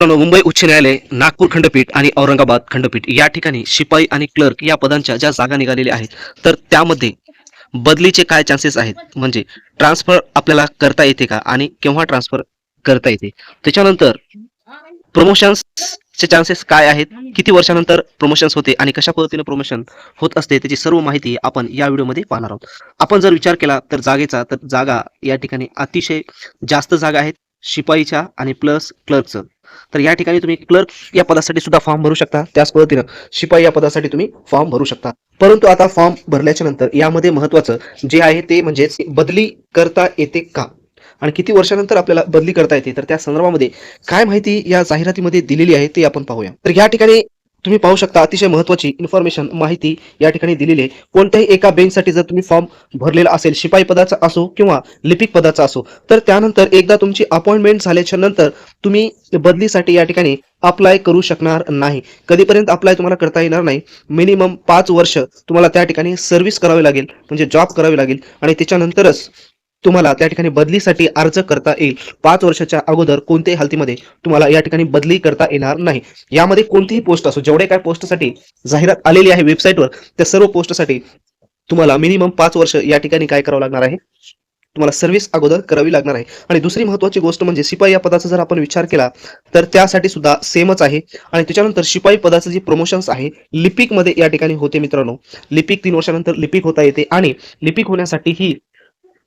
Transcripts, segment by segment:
मुंबई उच्च न्यायालय नागपूर खंडपीठ आणि औरंगाबाद खंडपीठ या ठिकाणी शिपाई आणि क्लर्क या पदांच्या ज्या जागा निघालेल्या आहेत तर त्यामध्ये बदलीचे काय चान्सेस आहेत? म्हणजे ट्रान्सफर आपल्याला करता येते का आणि केव्हा ट्रान्सफर करता येते? त्याच्यानंतर प्रमोशन्सचे चान्सेस काय आहेत? किती वर्षानंतर प्रमोशन्स होते आणि कशा पद्धतीने प्रमोशन होत असते? त्याची सर्व माहिती आपण या व्हिडिओमध्ये पाहणार आहोत. आपण जर विचार केला तर जागेचा तर जागा या ठिकाणी अतिशय जास्त जागा आहेत शिपाईच्या आणि प्लस क्लर्कचं तर या ठिकाणी तुम्ही क्लर्क या पदासाठी सुद्धा फॉर्म भरू शकता. त्याच पद्धतीनं शिपाई या पदासाठी तुम्ही फॉर्म भरू शकता. परंतु आता फॉर्म भरल्याच्या नंतर यामध्ये महत्वाचं जे आहे ते म्हणजेच बदली करता येते का? आणि किती वर्षानंतर आपल्याला बदली करता येते? तर त्या संदर्भामध्ये काय माहिती या जाहिरातीमध्ये दिलेली आहे ते आपण पाहूया. तर या ठिकाणी तुम्ही पाहू शकता अतिशय महत्वाची इन्फॉर्मेशन माहिती या ठिकाणी दिलेली आहे. कोणत्याही एका बेंचसाठी जर तुम्ही फॉर्म भरलेला असेल शिपाई पदाचा असो किंवा लिपिक पदाचा असो तर त्यानंतर एकदा तुमची अपॉइंटमेंट झाल्याच्यानंतर तुम्ही बदलीसाठी या ठिकाणी अप्लाय करू शकणार नाही. कधीपर्यंत अप्लाय तुम्हाला करता येणार नाही मिनिमम पाच वर्ष तुम्हाला त्या ठिकाणी सर्व्हिस करावी लागेल म्हणजे जॉब करावी लागेल आणि त्याच्यानंतरच तुम्हाला त्या ठिकाणी बदलीसाठी अर्ज करता येईल. पाच वर्षाच्या अगोदर कोणत्याही हालतीमध्ये तुम्हाला या ठिकाणी बदली करता येणार नाही. यामध्ये कोणतीही पोस्ट असो जेवढे काय पोस्टसाठी जाहिरात आलेली आहे वेबसाईटवर त्या सर्व पोस्टसाठी तुम्हाला मिनिमम पाच वर्ष या ठिकाणी काय करावं लागणार आहे? तुम्हाला सर्व्हिस अगोदर करावी लागणार आहे. आणि दुसरी महत्वाची गोष्ट म्हणजे शिपाई या पदाचा जर आपण विचार केला तर त्यासाठी सुद्धा सेमच आहे. आणि त्याच्यानंतर शिपाई पदाचं जे प्रमोशन्स आहे लिपिकमध्ये या ठिकाणी होते मित्रांनो. लिपिक तीन वर्षानंतर लिपिक होता येते. आणि लिपिक होण्यासाठी ही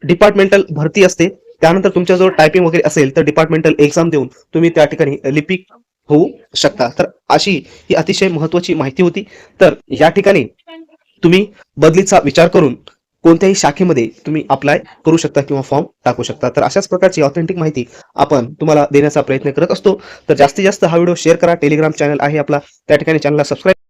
डिपार्टमेंटल भरती असते. त्यानंतर तुमच्याजवळ टायपिंग वगैरे असेल तर डिपार्टमेंटल एक्झाम देऊन तुम्ही त्या ठिकाणी लिपिक होऊ शकता. तर अशी ही अतिशय महत्वाची माहिती होती. तर या ठिकाणी तुम्ही बदलीचा विचार करून कोणत्याही शाखेमध्ये तुम्ही अप्लाय करू शकता किंवा फॉर्म टाकू शकता. तर अशाच प्रकारची ऑथेंटिक माहिती आपण तुम्हाला देण्याचा प्रयत्न करत असतो. तर जास्तीत जास्त हा व्हिडिओ शेअर करा. टेलिग्राम चॅनल आहे आपला. त्या ठिकाणी चॅनलला सबस्क्राईब